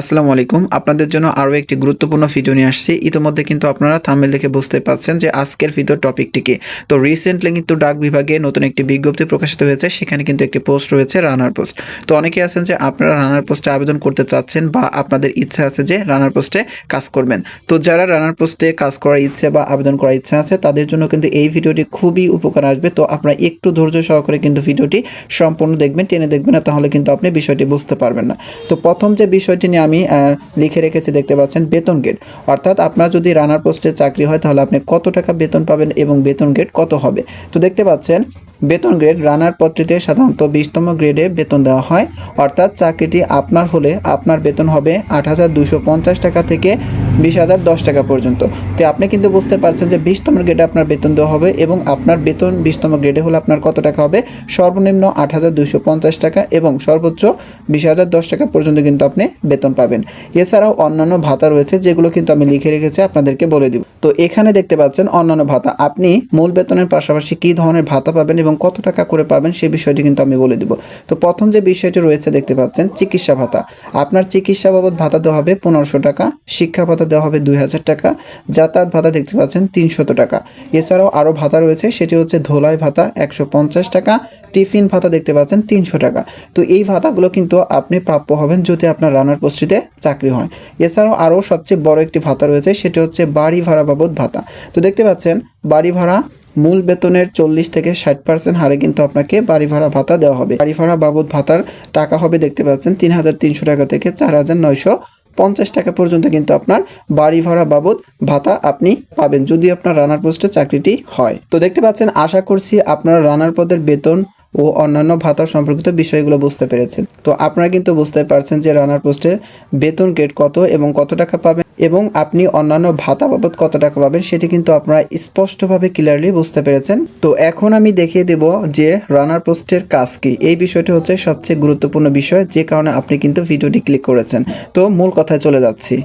আসসালামু আলাইকুম। আপনাদের জন্য আরও একটি গুরুত্বপূর্ণ ভিডিও নিয়ে আসছি। ইতিমধ্যে কিন্তু আপনারা থাম্বেল দেখে বুঝতে পারছেন যে আজকের ভিডিওর টপিকটি কি। তো রিসেন্টলি কিন্তু ডাক বিভাগে নতুন একটি বিজ্ঞপ্তি প্রকাশিত হয়েছে। সেখানে কিন্তু একটি পোস্ট রয়েছে রানার পোস্ট তো অনেকে আছেন যে আপনারা রানার পোস্টে আবেদন করতে চাচ্ছেন বা আপনাদের ইচ্ছা আছে যে রানার পোস্টে কাজ করবেন। তো যারা রানার পোস্টে কাজ করার ইচ্ছে বা আবেদন করার ইচ্ছা আছে, তাদের জন্য কিন্তু এই ভিডিওটি খুবই উপকার আসবে। তো আপনারা একটু ধৈর্য সহকারে কিন্তু ভিডিওটি সম্পূর্ণ দেখবেন, টেনে দেখবেন না, তাহলে কিন্তু আপনি বিষয়টি বুঝতে পারবেন না। তো প্রথম যে বিষয়টি নিয়ে আমি লিখে রেখেছি, দেখতে পাচ্ছেন, বেতন গেট অর্থাৎ আপনার যদি রানার পোস্টে চাকরি হয়, তাহলে আপনি কত টাকা বেতন পাবেন এবং বেতন গেট কত হবে? তো দেখতে পাচ্ছেন, বেতন গ্রেড রানার পত্রিতে সাধারণত বিশতম গ্রেডে বেতন দেওয়া হয়। অর্থাৎ চাকরিটি আপনার হলে আপনার বেতন হবে আট টাকা থেকে বিশ হাজার দশ টাকা পর্যন্ত। তো আপনি কিন্তু বুঝতে পারছেন যে বিশতম গ্রেডে আপনার বেতন দেওয়া হবে এবং আপনার বেতন বিশতম গ্রেডে হলে আপনার কত টাকা হবে? সর্বনিম্ন আট হাজার দুশো পঞ্চাশ টাকা এবং সর্বোচ্চ বিশ হাজার দশ টাকা পর্যন্ত কিন্তু আপনি বেতন পাবেন। এছাড়াও অন্যান্য ভাতা রয়েছে যেগুলো কিন্তু আমি লিখে রেখেছি, আপনাদেরকে বলে দিব। তো এখানে দেখতে পাচ্ছেন অন্যান্য ভাতা। আপনি মূল বেতনের পাশাপাশি কী ধরনের ভাতা পাবেন এবং কত টাকা করে পাবেন সেই বিষয়টি কিন্তু আমি বলে দিব। তো প্রথম যে বিষয়টি রয়েছে দেখতে পাচ্ছেন, চিকিৎসা ভাতা। আপনার চিকিৎসা বাবদ ভাতা দেওয়া হবে পনেরোশো টাকা, শিক্ষা ভাতা দেওয়া হবে দুই হাজার টাকা, যাতায়াত ভাতা দেখতে পাচ্ছেন তিনশত টাকা। এছাড়াও আরও ভাতা রয়েছে, সেটি হচ্ছে ধোলাই ভাতা একশো পঞ্চাশ টাকা, টিফিন ভাতা দেখতে পাচ্ছেন তিনশো টাকা। তো এই ভাতাগুলো কিন্তু আপনি প্রাপ্য হবেন যদি আপনার রানার পোস্টটিতে চাকরি হয়। এছাড়াও আরও সবচেয়ে বড় একটি ভাতা রয়েছে, সেটি হচ্ছে বাড়ি ভাড়া বাবদ ভাতা। তো দেখতে পাচ্ছেন, বাড়ি ভাড়া মূল বেতনের চল্লিশ থেকে ষাট পার্সেন্ট হারে কিন্তু আপনাকে বাড়ি ভাড়া ভাতা দেওয়া হবে। বাড়ি ভাড়া বাবদ ভাতার টাকা হবে দেখতে পাচ্ছেন তিন হাজার তিনশো টাকা থেকে চার হাজার নয়শো পঞ্চাশ টাকা পর্যন্ত কিন্তু আপনার বাড়ি ভাড়া বাবদ ভাতা আপনি পাবেন, যদি আপনার রানার পোস্টে চাকরিটি হয়। তো দেখতে পাচ্ছেন, আশা করছি আপনারা রানার পদের বেতন ও অন্যান্য ভাতা সম্পর্কিত বিষয়গুলো বুঝতে পেরেছেন। তো আপনারা কিন্তু বুঝতে পারছেন যে রানার পোস্টের বেতন গ্রেড কত এবং কত টাকা পাবেন। এবং আপনি অন্যান্য ভাতা বাবদ কত টাকা পাবেন সেটি কিন্তু আপনারা স্পষ্টভাবে ক্লিয়ারলি বুঝতে পেরেছেন। তো এখন আমি দেখিয়ে দেব যে রানার পোস্টের কাজ কি। এই বিষয়টি হচ্ছে সবচেয়ে গুরুত্বপূর্ণ বিষয়, যে কারণে আপনি কিন্তু ভিডিওটি ক্লিক করেছেন। তো মূল কথায় চলে যাচ্ছি।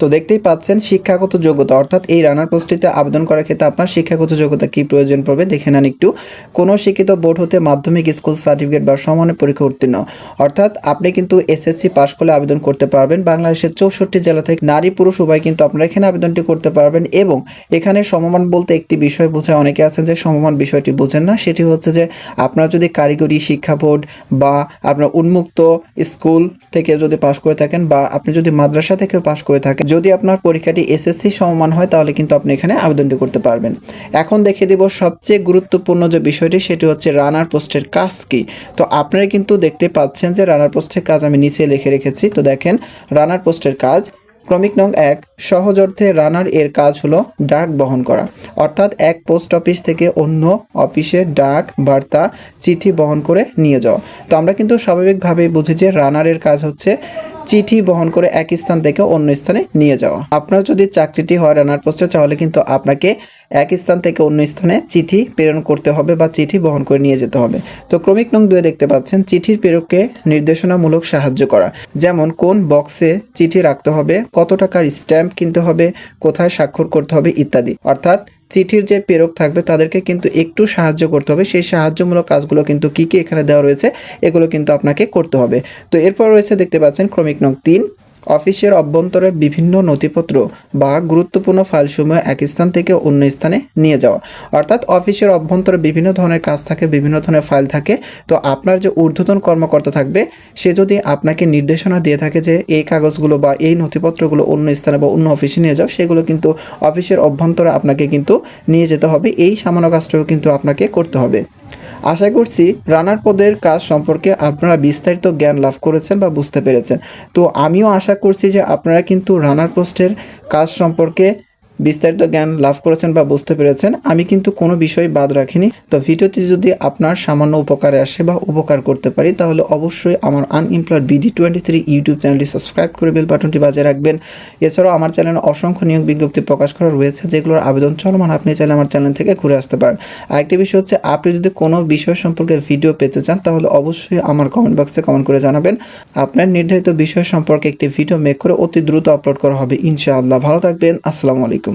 তো দেখতেই পাচ্ছেন শিক্ষাগত যোগ্যতা, অর্থাৎ এই রানার পোস্টটিতে আবেদন করার ক্ষেত্রে আপনার শিক্ষাগত যোগ্যতা কি প্রয়োজন পড়বে দেখে নেন একটু। কোনো শিক্ষিত বোর্ড হতে মাধ্যমিক, স্কুল সার্টিফিকেট বা সমানের পরীক্ষা উত্তীর্ণ। অর্থাৎ আপনি কিন্তু এসএসসি পাশ করলে আবেদন করতে পারবেন। বাংলাদেশের চৌষট্টি জেলা থেকে নারী পুরুষ উভয় কিন্তু আপনারা এখানে আবেদনটি করতে পারবেন এবং এখানে সমমান বলতে একটি বিষয় বোঝায়। অনেকে আছেন যে সমমান বিষয়টি বোঝেন না, সেটি হচ্ছে যে আপনার যদি কারিগরি, শিক্ষা বোর্ড বা আপনার উন্মুক্ত স্কুল থেকে যদি পাশ করে থাকেন বা আপনি যদি মাদ্রাসা থেকেও পাশ করে থাকেন যদি আপনার পরীক্ষাটি এসএসসি সমমান হয়, তাহলে কিন্তু আপনি এখানে আবেদনটি করতে পারবেন। এখন দেখে দেব সবচেয়ে গুরুত্বপূর্ণ যে বিষয়টি, সেটি হচ্ছে রানার পোস্টের কাজ কি। তো আপনারা কিন্তু দেখতে পাচ্ছেন যে রানার পোস্টের কাজ আমি নিচে লিখে রেখেছি। তো দেখেন, রানার পোস্টের কাজ, ক্রমিক নং এক, সহজ অর্থে রানার এর কাজ হলো ডাক বহন করা। অর্থাৎ এক পোস্ট অফিস থেকে অন্য অফিসে ডাক, বার্তা, চিঠি বহন করে নিয়ে যাওয়া। তো আমরা কিন্তু স্বাভাবিকভাবেই বুঝি যে রানারের কাজ হচ্ছে চিঠি বহন করে এক স্থান থেকে অন্য স্থানে নিয়ে যাওয়া। আপনার যদি চাকরিটি হয় রানার পোস্টে, তাহলে কিন্তু আপনাকে এক স্থান থেকে অন্য স্থানে চিঠি প্রেরণ করতে হবে বা চিঠি বহন করে নিয়ে যেতে হবে। তো ক্রমিক নং দুয়ে দেখতে পাচ্ছেন, চিঠির প্রেরককে নির্দেশনামূলক সাহায্য করা। যেমন, কোন বক্সে চিঠি রাখতে হবে, কত টাকার স্ট্যাম্প কিনতে হবে, কোথায় স্বাক্ষর করতে হবে, ইত্যাদি। অর্থাৎ চিঠির যে প্রেরক থাকবে, তাদেরকে কিন্তু একটু সাহায্য করতে হবে। সেই সাহায্যমূলক কাজগুলো কিন্তু কী কী এখানে দেওয়া রয়েছে, এগুলো কিন্তু আপনাকে করতে হবে। তো এরপর রয়েছে দেখতে পাচ্ছেন ক্রমিক নং তিন। অফিসের অভ্যন্তরে বিভিন্ন নথিপত্র বা গুরুত্বপূর্ণ ফাইলসমূহ এক স্থান থেকে অন্য স্থানে নিয়ে যাওয়া। অর্থাৎ অফিসের অভ্যন্তরে বিভিন্ন ধরনের কাজ থাকে, বিভিন্ন ধরনের ফাইল থাকে। তো আপনার যে ঊর্ধ্বতন কর্মকর্তা থাকবে, সে যদি আপনাকে নির্দেশনা দিয়ে থাকে যে এই কাগজগুলো বা এই নথিপত্রগুলো অন্য স্থানে বা অন্য অফিসে নিয়ে যাও, সেগুলো কিন্তু অফিসের অভ্যন্তরে আপনাকে কিন্তু নিয়ে যেতে হবে। এই সামান্য কাজটাও কিন্তু আপনাকে করতে হবে। আশা করছি রানার পদের কাজ সম্পর্কে আপনারা বিস্তারিত জ্ঞান লাভ করেছেন বা বুঝতে পেরেছেন। তো আমিও আশা করছি যে আপনারা কিন্তু রানার পোস্টের কাজ সম্পর্কে বিস্তারিত জ্ঞান লাভ করেছেন বা বুঝতে পেরেছেন, আমি কিন্তু কোনো বিষয় বাদ রাখিনি। তো ভিডিওটি যদি আপনার সামান্য উপকারে আসে বা উপকার করতে পারি, তাহলে অবশ্যই আমার unemployed BD twenty three YouTube চ্যানেলটি সাবস্ক্রাইব করে বেল বাটনটি বাজিয়ে রাখবেন। এছাড়াও আমার চ্যানেলে অসংখ্য নিয়োগ বিজ্ঞপ্তি প্রকাশ করা রয়েছে, যেগুলোর আবেদন চলমান। আপনি চাইলে আমার চ্যানেল থেকে ঘুরে আসতে পারেন। আরেকটি বিষয় হচ্ছে, আপনি যদি কোনো বিষয় সম্পর্কে ভিডিও পেতে চান, তাহলে অবশ্যই আমার কমেন্ট বক্সে কমেন্ট করে জানাবেন। আপনার নির্ধারিত বিষয় সম্পর্কে একটি ভিডিও মেক করে অতি দ্রুত আপলোড করা হবে। ইনশাআল্লাহ। ভালো থাকবেন। আসসালামু আলাইকুম।